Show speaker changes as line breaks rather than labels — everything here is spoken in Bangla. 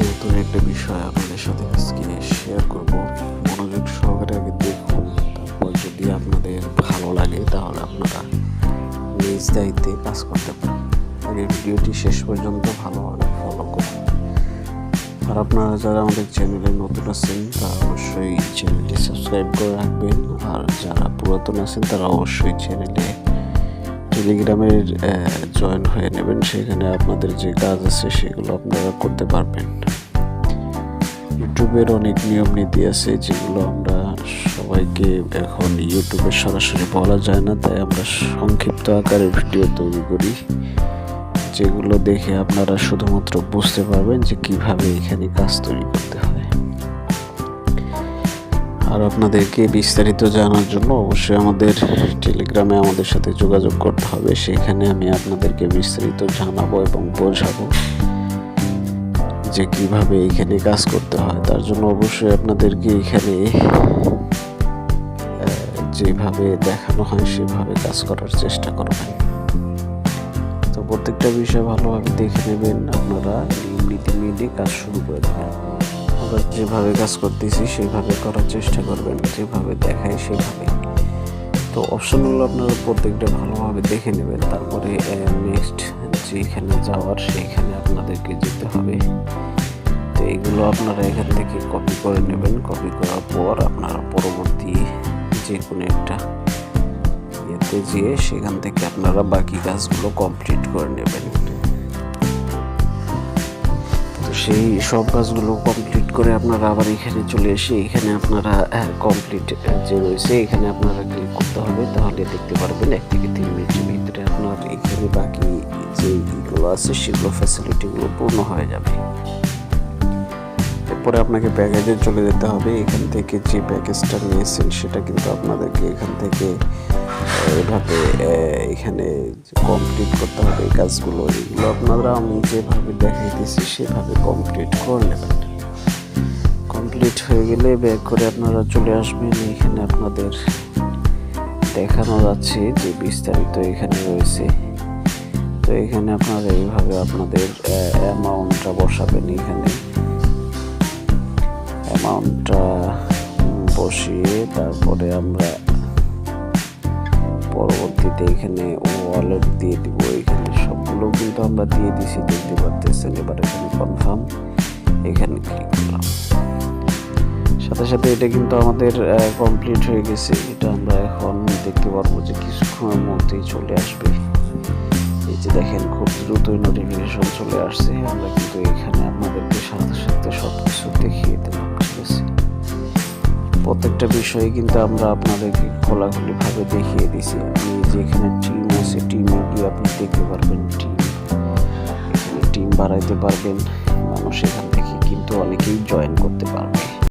নতুন একটা বিষয় আপনাদের সাথে আজকে শেয়ার করব। মনোযোগ সহকারে আগে দেখুন, তারপর যদি আপনাদের ভালো লাগে, তাহলে আপনারা নিজ দায়িত্বে কাজ করতে পারেন। আগে ভিডিওটি শেষ পর্যন্ত ভালোভাবে ফলো করুন। আর আপনারা যারা আমাদের চ্যানেলে নতুন আছেন, তারা অবশ্যই চ্যানেলটি সাবস্ক্রাইব করে রাখবেন। আর যারা পুরাতন আছেন, তারা অবশ্যই চ্যানেলে টেলিগ্রামের জয়েন হয়ে নেবেন। সেখানে আপনাদের যে কাজ আছে সেগুলো আপনারা করতে পারবেন। ইউটিউবের অনেক নিয়ম নীতি আছে যেগুলো আমরা সবাইকে এখন ইউটিউবে সরাসরি বলা যায় না, তাই আমরা সংক্ষিপ্ত আকারে ভিডিও তৈরি করি, যেগুলো দেখে আপনারা শুধুমাত্র বুঝতে পারবেন যে কীভাবে এখানে কাজ তৈরি করতে হয়। আর আপনাদেরকে বিস্তারিত জানার জন্য অবশ্যই আমাদের টেলিগ্রামে আমাদের সাথে যোগাযোগ করতে হবে। সেখানে আমি আপনাদেরকে বিস্তারিত জানাব এবং বোঝাবো যে কীভাবে এখানে কাজ করতে হয়। তার জন্য অবশ্যই আপনাদেরকে এখানে যেভাবে দেখানো হয় সেভাবে কাজ করার চেষ্টা করবেন তো প্রত্যেকটা বিষয় ভালোভাবে দেখে নেবেন। আপনারা নিয়ম নীতি মেনে কাজ শুরু করে দেবেন। আমরা যেভাবে কাজ করতেছি, সেভাবে করার চেষ্টা করবেন, যেভাবে দেখায় সেভাবে তো অপশনগুলো আপনারা প্রত্যেকটা ভালোভাবে দেখে নেবেন, তারপরে নেক্সট যেখানে যাওয়ার সেইখানে আপনাদেরকে যেতে হবে। তো এইগুলো আপনারা এখান থেকে কপি করে নেবেন। কপি করার পর আপনারা পরবর্তী যে কোনো একটা ইয়েতে যেয়ে সেখান থেকে আপনারা বাকি কাজগুলো কমপ্লিট করে নেবেন। সেই সব কাজগুলো কমপ্লিট করে আপনারা আবার এখানে চলে এসে এখানে আপনারা কমপ্লিট যে রয়েছে, এখানে আপনারা ক্লিক করতে হবে। তাহলে দেখতে পারবেন এক থেকে তিন মিনিটের ভিতরে আপনার এখানে বাকি যে ইগুলো আছে, সেগুলো ফ্যাসিলিটিগুলো পূর্ণ হয়ে যাবে। এরপরে আপনাকে প্যাকেজে চলে যেতে হবে। এখান থেকে যে প্যাকেজটা নিয়েছেন সেটা কিন্তু আপনাদেরকে এখান থেকে এভাবে এখানে কমপ্লিট করতে হবে এই কাজগুলো। এগুলো আপনারা আমি যেভাবে দেখাইতেছি সেভাবে কমপ্লিট করে নেবেন। কমপ্লিট হয়ে গেলে ব্যাক করে আপনারা চলে আসবেন। এখানে আপনাদের দেখানো যাচ্ছে যে বিস্তারিত এখানে রয়েছে। তো এখানে আপনারা এইভাবে আপনাদের অ্যামাউন্টটা বসাবেন এখানে। অ্যামাউন্টটা বসিয়ে তারপরে আমরা পরবর্তীতে এখানে ওয়ালেট দিয়ে দিব। এখানে সবগুলো কিন্তু আমরা দিয়ে দিছি, দেখতে পারতেছেন। এবার এখানে কনফার্ম এখানে ক্লিক করলাম। সাথে সাথে এটা কিন্তু আমাদের কমপ্লিট হয়ে গেছে। এটা আমরা এখন দেখতে পারব যে কিছুক্ষণের মধ্যেই চলে আসবে। এই যে দেখেন, খুব দ্রুতই নোটিফিকেশন চলে আসছে। আমরা কিন্তু এখানে আপনাদেরকে প্রত্যেকটা বিষয়ে কিন্তু আমরা আপনাদেরকে খোলাখুলিভাবে দেখিয়ে দিছি আপনি যেখানে টিম আছে টিমে গিয়ে আপনি দেখতে পারবেন টিম এখানে টিম বাড়াইতে পারবেন। মানুষ এখান থেকে কিন্তু অনেকেই জয়েন করতে পারবে।